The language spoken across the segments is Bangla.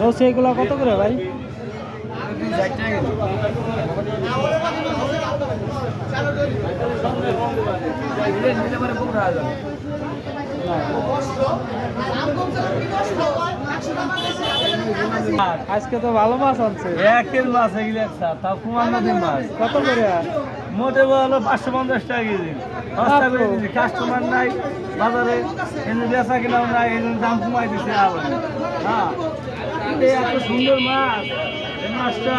দোষ এগুলো কত করে ভাই? আজকে তো ভালো মাছ আনছে। একের মাছ এগুলো তাও কুমার নদীর মাছ। কত করে? মোটে হলো পাঁচশো পঞ্চাশ টাকা কেজি। সস্তা করে দিচ্ছি কাস্টমার নাই বাজারে এনে বেচা কিনাও নাই এই জন্য দাম কমাই দিচ্ছে আবার। হ্যাঁ এত সুন্দর মাছ এই মাছটা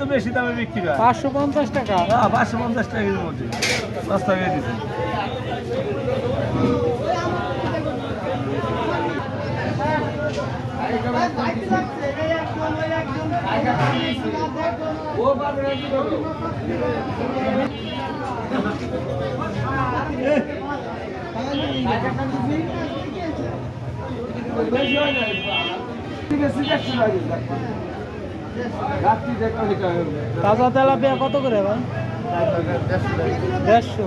তো বেশি দামে বিক্রি হয়। পাঁচশো পঞ্চাশ টাকা? হ্যাঁ পাঁচশো পঞ্চাশ টাকা কেজির মধ্যে। সস্তা করে দিচ্ছে তাজা তেলাপিয়া কত করে ভাই? দেড়শো।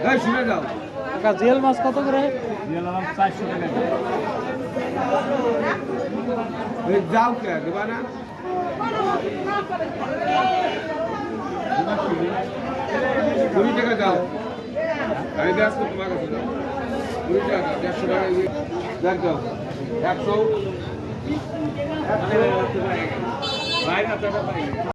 কাকা জিয়াল মাছ কত করে? চারশো টাকা যাও কে দেবা না? কুড়ি টাকা দাও। আমি ব্যাস করতে তোমার কাছে দাও কুড়ি টাকা দেড়শো টাকা দেখ দাও একশো। বাইরে